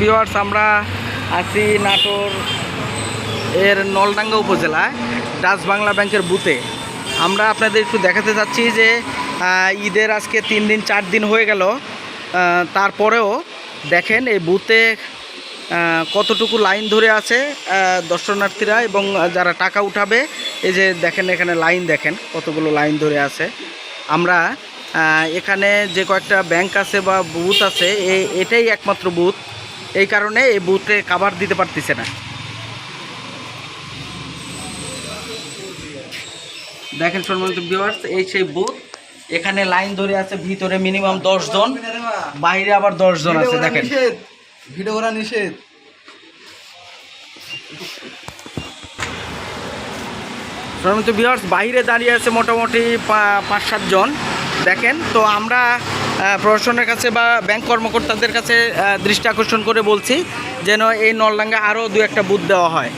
Viewers আমরা আছি নাটোর এর নলডাঙ্গা উপজেলায়, ডাচ বাংলা ব্যাংকের বুথে। আমরা আপনাদের একটু দেখাতে চাচ্ছি যে ঈদের আজকে তিন দিন, চার দিন হয়ে গেল। তারপরেও দেখেন এই বুথে কতটুকু লাইন ধরে আছে দর্শনার্থীরা এবং যারা টাকা উঠাবে, এই যে দেখেন এখানে লাইন দেখেন কতগুলো লাইন ধরে আছে। আমরা এখানে যে কয়েকটা ব্যাংক আছে বা বুথ আছে এই এটাই একমাত্র বুথ এই কারণে এই বুথে কাভার দিতে পারতেছে না। দেখেন সম্মানিত ভিউয়ার্স এই সেই বুথ এখানে লাইন ধরে আছে ভিতরে মিনিমাম দশ জন বাইরে আবার দশ জন আছে দেখেন। ভিডিও করা নিষেধ। সম্মানিত ভিউয়ার্স বাইরে দাঁড়িয়ে আছে মোটামুটি পাঁচ সাতজন দেখেন তো আমরা প্রশাসনের কাছে বা ব্যাংক কর্মকর্তাদের কাছে দৃষ্টি আকর্ষণ করে বলছি যেন এই নলডাঙ্গা আরও দু একটা বুথ দেওয়া হয়।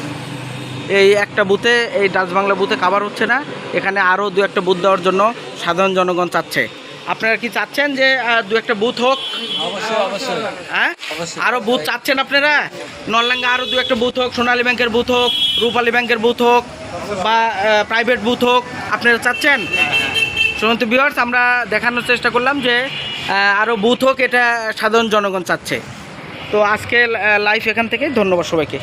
এই একটা বুথে এই ডাচ বাংলা বুথে কাভার হচ্ছে না এখানে আরও দু একটা বুথ দেওয়ার জন্য সাধারণ জনগণ চাচ্ছে। আপনারা কি চাচ্ছেন যে দু একটা বুথ হোক? অবশ্যই অবশ্যই। হ্যাঁ? আরও বুথ চাচ্ছেন আপনারা? নলডাঙ্গা আরও দু একটা বুথ হোক সোনালী ব্যাংকের বুথ হোক রূপালী ব্যাংকের বুথ হোক বা প্রাইভেট বুথ হোক আপনারা চাচ্ছেন? শুনুন বিহার্স আমরা দেখানোর চেষ্টা করলাম যে আরও বুথ হোক এটা সাধারণ জনগণ চাচ্ছে। তো আজকে লাইফ এখান থেকে, ধন্যবাদ সবাইকে।